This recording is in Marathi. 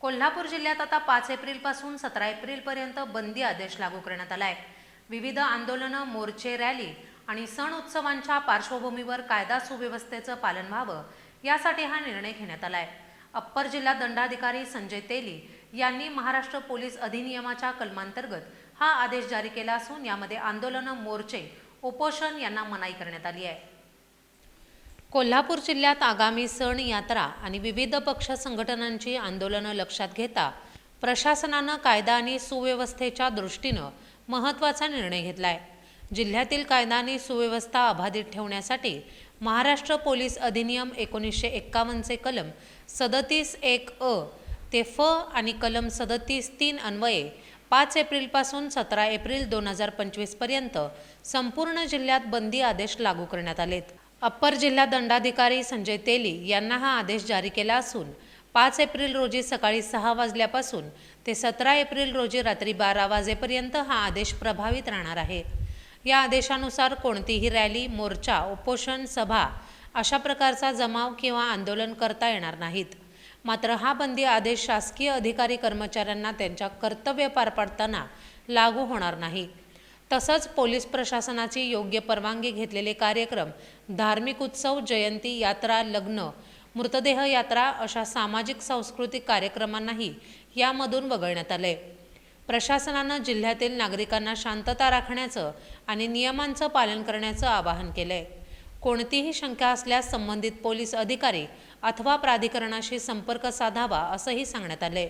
कोल्हापूर जिल्ह्यात आता पाच एप्रिलपासून सतरा एप्रिलपर्यंत बंदी आदेश लागू करण्यात आला आहे विविध आंदोलनं मोर्चे रॅली आणि सण उत्सवांच्या पार्श्वभूमीवर कायदा सुव्यवस्थेचं पालन व्हावं यासाठी हा निर्णय घेण्यात आला आहे अप्पर जिल्हा दंडाधिकारी संजय तेली यांनी महाराष्ट्र पोलीस अधिनियमाच्या कलमांतर्गत हा आदेश जारी केला असून यामध्ये आंदोलनं मोर्चे उपोषण यांना मनाई करण्यात आली आहे. कोल्हापूर जिल्ह्यात आगामी सण यात्रा आणि विविध पक्ष संघटनांची आंदोलनं लक्षात घेता प्रशासनानं कायदा आणि सुव्यवस्थेच्या दृष्टीनं महत्त्वाचा निर्णय घेतला आहे जिल्ह्यातील कायदा आणि सुव्यवस्था अबाधित ठेवण्यासाठी महाराष्ट्र पोलीस अधिनियम एकोणीसशे एक्कावन्नचे कलम सदतीस एक अ ते फ आणि कलम सदतीस तीन अन्वये पाच एप्रिलपासून सतरा एप्रिल दोन हजार पंचवीसपर्यंत संपूर्ण जिल्ह्यात बंदी आदेश लागू करण्यात आलेत. अप्पर जिल्हा दंडाधिकारी संजय तेली यांना हा आदेश जारी केला असून पाच एप्रिल रोजी सकाळी सहा वाजल्यापासून ते सतरा एप्रिल रोजी रात्री बारा वाजेपर्यंत हा आदेश प्रभावित राहणार आहे. या आदेशानुसार कोणतीही रॅली मोर्चा उपोषण सभा अशा प्रकारचा जमाव किंवा आंदोलन करता येणार नाहीत. मात्र हा बंदी आदेश शासकीय अधिकारी कर्मचाऱ्यांना त्यांच्या कर्तव्य पार पाडताना लागू होणार नाही. तसंच पोलीस प्रशासनाची योग्य परवानगी घेतलेले कार्यक्रम धार्मिक उत्सव जयंती यात्रा लग्न मृतदेह यात्रा अशा सामाजिक सांस्कृतिक कार्यक्रमांनाही यामधून वगळण्यात आले. प्रशासनानं जिल्ह्यातील नागरिकांना शांतता राखण्याचं आणि नियमांचं पालन करण्याचं आवाहन केलंय. कोणतीही शंका असल्यास संबंधित पोलीस अधिकारी अथवा प्राधिकरणाशी संपर्क साधावा असंही सांगण्यात आलंय.